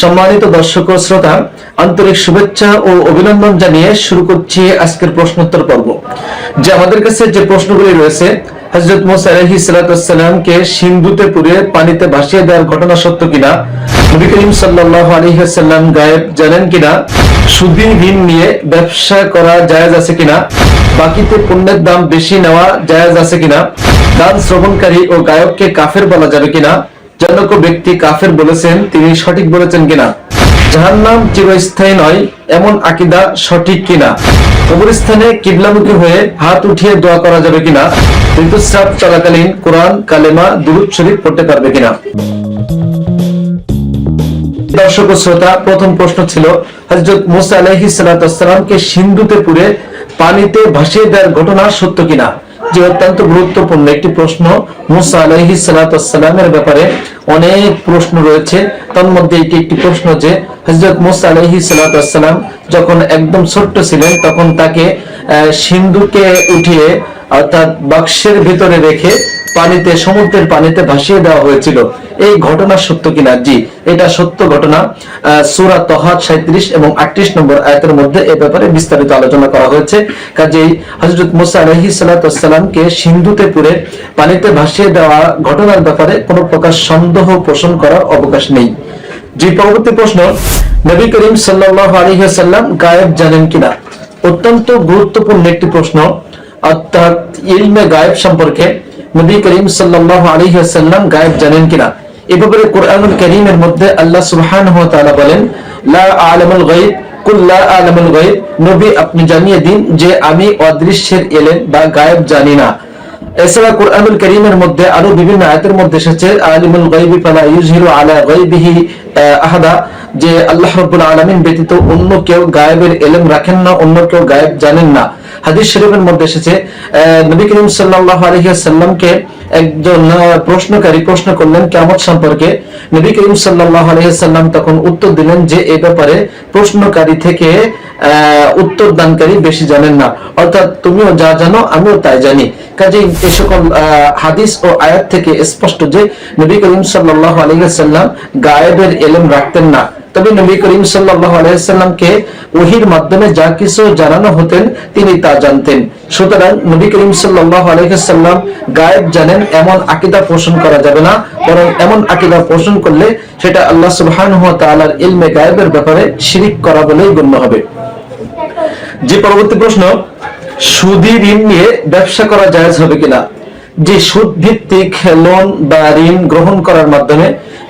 সম্মানিত দর্শক শ্রোতা, আন্তরিক শুভেচ্ছা ও অভিনন্দন জানিয়ে শুরু করছি আজকের প্রশ্নোত্তর পর্ব। যে আমাদের কাছে যে প্রশ্নগুলি রয়েছে হজরত মোসা আলহি সালাতামকে সিন্ধুতে পুরে পানিতে ভাসিয়ে দেওয়ার ঘটনা সত্য কিনা নবী করিম সাল্লাহ আলহিহাল্লাম গায়েব জানেন কিনা? সুদী ঋণ নিয়ে ব্যবসা করা জায়েজ আছে কিনা? বাকিতে পণ্যের দাম বেশি নেওয়া জায়েজ আছে কিনা? গান শ্রবণকারী ও গায়ককে কাফের বলা যাবে কিনা? জনক ব্যক্তি কাফের বলেছেন, তিনি সঠিক বলেছেন কিনা? জাহান্নাম চিরস্থায়ী নয়, এমন আকিদা সঠিক কিনা? কবরস্থানে কিবলামুখী হয়ে হাত উঠিয়ে দোয়া করা যাবে কিনা? ঋতুস্রাব চলাকালীন কোরআন, কালেমা, দুরুদ শরীফ পড়তে পারবে কিনা? দর্শক শ্রোতা, প্রথম প্রশ্ন ছিল হজরত মুসা আলহি সালাতামকে সিন্ধুতে পুরে পানিতে ভাসিয়ে দেওয়ার ঘটনা সত্য কিনা? যে অত্যন্ত গুরুত্বপূর্ণ একটি প্রশ্ন মুসা আলহি সালাতামের ব্যাপারে অনেক প্রশ্ন রয়েছে। তার মধ্যে এটি একটি প্রশ্ন যে হজরত মুসা আলহি সালাতাম যখন একদম ছোট্ট ছিলেন, তখন তাকে সিন্ধুকে উঠিয়ে, অর্থাৎ বাক্সের ভিতরে রেখে পানিতে, সমুদ্রের পানিতে ভাসিয়ে দেওয়া হয়েছিল। এই ঘটনা সত্য কিনা? জি, এটা সত্য ঘটনা। সুরা তহাত সাঁত্রিশ এবং আটত্রিশ নম্বর আয়াতের মধ্যে এ ব্যাপারে বিস্তারিত আলোচনা করা হয়েছে। কাজেই হজরত মুসা আলহি সালাতামকে সিন্ধুতে পুরে পানিতে ভাসিয়ে দেওয়া ঘটনার ব্যাপারে কোনো প্রকার সন্দেহ পোষণ করার অবকাশ নেই। জি, পরবর্তী প্রশ্ন, নবী করিম সাল্লাহ আলহিহাল্লাম গায়েব জানেন কিনা? অত্যন্ত গুরুত্বপূর্ণ একটি প্রশ্ন, অর্থাৎ ইলমে গায়েব সম্পর্কে। নবী করিম সাল্লাল্লাহু আলাইহি ওয়াসাল্লাম গায়েব জানেন কিনা? এ ব্যাপারে কোরআনুল কারীমের মধ্যে আল্লাহ তাআলা বলেন, লা আলামুল গায়ব, কুল লা আলামুল গায়ব। নবী, আপনি জানিয়ে দিন যে আমি অদৃশ্যের এলেন বা গায়েব জানি না। এছাড়া কোরআনুল করিমের মধ্যে আরও বিভিন্ন আয়াতের মধ্যে এসেছে আলিমুল গাইবি ফালা ইউজহিরু আলা গাইবিহি আহ, আহাদা যে আল্লাহ রাব্বুল আলামিন ব্যতীত অন্য কেউ গায়েবের ইলম রাখেন না অন্য কেউ গায়েব জানেন না। হাদিস শরীফের মধ্যে এসেছে নবী করিম সাল্লাল্লাহু আলাইহি ওয়াসাল্লামকে একজন প্রশ্নকারী প্রশ্ন করলেন, কিয়ামত সম্পর্কে নবী করিম সাল্লাল্লাহু আলাইহি ওয়াসাল্লাম তখন উত্তর দিলেন যে এই ব্যাপারে প্রশ্নকারী থেকে উত্তর দানকারী বেশি জানেন না। অর্থাৎ তুমিও যা জানো, আমিও তাই জানি। কাজে এই সকল হাদিস ও আয়াত থেকে স্পষ্ট যে, নবী করিম সাল্লাল্লাহু আলাইহি ওয়াসাল্লাম গায়েবের ইলম রাখতেন না। তবে নবী করিম সাল্লাল্লাহু আলাইহি সাল্লামকে ওহির মাধ্যমে যা কিছু জানানো হতেন, তিনি তা জানতেন। সুতরাং নবী করিম সাল্লাল্লাহু আলাইহি সাল্লাম গায়েব জানেন, এমন আকীদা পোষণ করা যাবে না, বরং এমন আকীদা পোষণ করলে সেটা আল্লাহ সুবহানাহু ওয়া তাআলার ইলমে গায়েবের ব্যাপারে শিরিক করা বলেই গণ্য হবে। যে পরবর্তী প্রশ্ন, সুদি ঋণ নিয়ে ব্যবসা করা জায়েজ হবে কিনা? যে সুদ ভিত্তিক লোন বা ঋণ গ্রহণ করার মাধ্যমে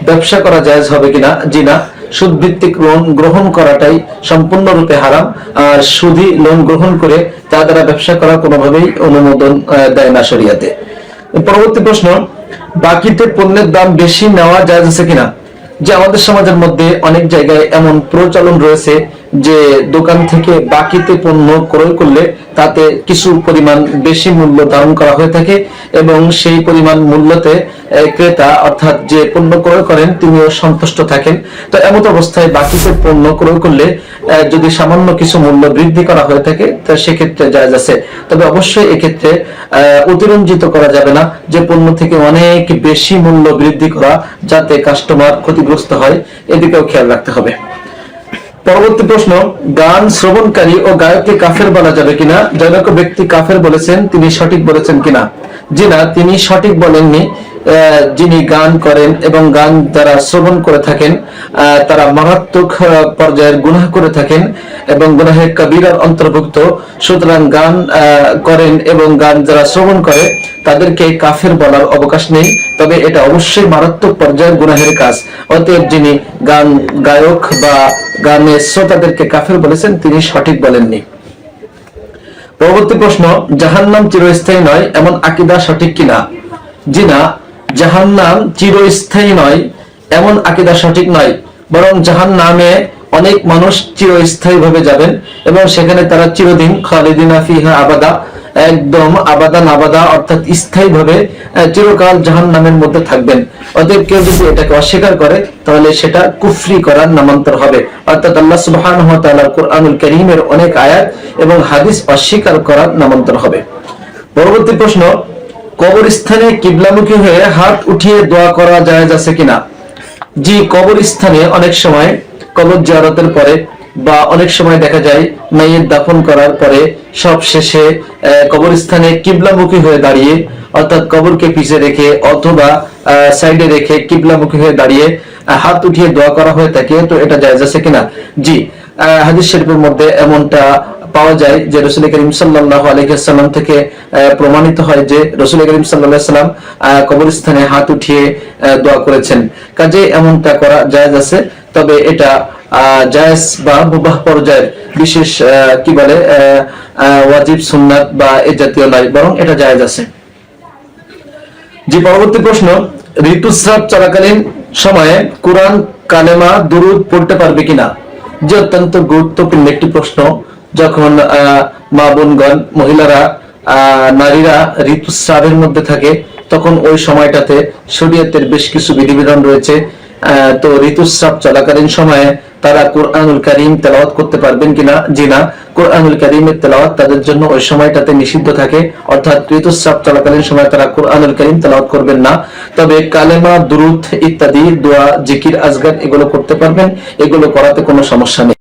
ব্যবসা করা জায়েজ হবে কিনা? জি না সুদ ভিত্তিক লোন গ্রহণ করাটাই সম্পূর্ণরূপে হারাম। আর সুদি লোন গ্রহণ করে তা দ্বারা ব্যবসা করা কোনোভাবেই অনুমোদন দেয় না শরিয়াতে। পরবর্তী প্রশ্ন, বাকিতে পণ্যের দাম বেশি নেওয়া যায় আছে কিনা? যে আমাদের সমাজের মধ্যে অনেক জায়গায় এমন প্রচলন রয়েছে যে দোকান থেকে বাকিতে পণ্য ক্রয় করলে তাতে কিছু পরিমাণ বেশি মূল্য ধারণ করা হয়ে থাকে এবং সেই পরিমাণ মূল্যতে ক্রেতা অর্থাৎ যে পণ্য ক্রয় করেন তিনিও সন্তুষ্ট থাকেন। তো এমত অবস্থায় বাকিতে পণ্য ক্রয় করলে যদি সামান্য কিছু মূল্য বৃদ্ধি করা হয়ে থাকে, তা সেক্ষেত্রে জায়জ আছে। তবে অবশ্যই এক্ষেত্রে অতিরঞ্জিত করা যাবে না যে পণ্য থেকে অনেক বেশি মূল্য বৃদ্ধি করা যাতে কাস্টমার ক্ষতিগ্রস্ত হয়। এদিকেও খেয়াল রাখতে হবে। পরবর্তী প্রশ্ন, গান শ্রবণকারী ও গায়ককে কাফের বলা যাবে কিনা? জনক ব্যক্তি কাফের বলেছেন, তিনি সঠিক বলেছেন কিনা? জি না, তিনি সঠিক বলেননি। যিনি গান করেন এবং গান যারা শ্রবণ করে থাকেন তারা মারাত্মক পর্যায়ের গুনাহ করে থাকেন এবং গুনাহে কবিরার অন্তর্ভুক্ত। সুতরাং গান করেন এবং গান যারা শ্রবণ করে, তাদেরকে কাফের বলার অবকাশ নেই। তবে এটা অবশ্যই মারাত্মক পর্যায়ের গুনাহের কাজ। অতএব যিনি গান গায়ক বা গানের শ্রোতাদেরকে কাফের বলেছেন, তিনি সঠিক বলেননি। পরবর্তী প্রশ্ন, জাহান্নাম চিরস্থায়ী নয়, এমন আকিদা সঠিক কিনা? জি না, জাহান্নাম চিরস্থায়ী নয়, এমন আকিদা সঠিক নয়, বরং জাহান্নামে অনেক মানুষ চিরস্থায়ী ভাবে যাবেন এবং সেখানে তারা চিরদিন খালিদিনা ফিহা আবাদা একদম আবাদা নাবাদা, অর্থাৎ স্থায়ী ভাবে চিরকাল জাহান নামের মধ্যে থাকবেন। অতএব কেউ যদি এটাকে অস্বীকার করে, তাহলে সেটা কুফরি করার নামান্তর হবে। অর্থাৎ আল্লাহ সুবহানাহু ওয়া কোরআনুল কারীমের অনেক আয়াত এবং হাদিস অস্বীকার করার নামান্তর হবে। পরবর্তী প্রশ্ন, কবরস্থানে কিবলামুখী হয়ে হাত উঠিয়ে দোয়া করা যায় আছে কিনা? জি, কবরস্থানে অনেক সময় কবর জিয়ারতের পরে বা অনেক সময় দেখা যায় মেয়ের দাফন করার পরে সব শেষে কবরস্থানে কিবলামুখী হয়ে দাঁড়িয়ে, অর্থাৎ কবরকে পিছে রেখে অথবা সাইডে রেখে কিবলামুখী হয়ে দাঁড়িয়ে হাত উঠিয়ে দোয়া করা হয়ে থাকে, তো এটা জায়েজ আছে কিনা? জি হাদিস শরীফের মধ্যে এমনটা পাওয়া যায় যে রসুল করিম সাল্লাহ আলহিহাল্লাম থেকে প্রমাণিত হয় যে রসুল করিম সাল্লাহ সাল্লাম কবরস্থানে হাত উঠিয়ে দোয়া করেছেন। কাজে এমনটা করা জায়েজ আছে, তবে এটা জায়েজ বা মুবাহ পর্যায়ের বিশেষ কি বলে ওয়াজিব, সুন্নাত বা এ জাতীয় নয় বরং এটা জায়েজ আছে। যে পরবর্তী প্রশ্ন, ঋতুস্রাব চলাকালীন সময়ে কোরআন, কালেমা, দুরুদ পড়তে পারবে কিনা? যে অত্যন্ত গুরুত্বপূর্ণ একটি প্রশ্ন, যখন মা বোনগণ, মহিলারা নারীরা ঋতুস্রাবের মধ্যে থাকে, তখন ওই সময়টাতে শরীয়তের বেশ কিছু বিধিবিধান রয়েছে। তো ঋতুস্রাব চলাকালীন সময়ে তারা কোরআনুল করিম তেলাওয়াত করতে পারবেন কিনা? জি না। কোরআনুল করিমের তেলাওয়াত তাদের জন্য ওই সময়টাতে নিষিদ্ধ থাকে। অর্থাৎ ঋতুস্রাব চলাকালীন সময় তারা কোরআনুল করিম তেলাওয়াত করবেন না। তবে কালেমা, দুরুদ ইত্যাদি, দোয়া, জিকির, আজগার এগুলো করতে পারবেন। এগুলো করাতে কোনো সমস্যা নেই।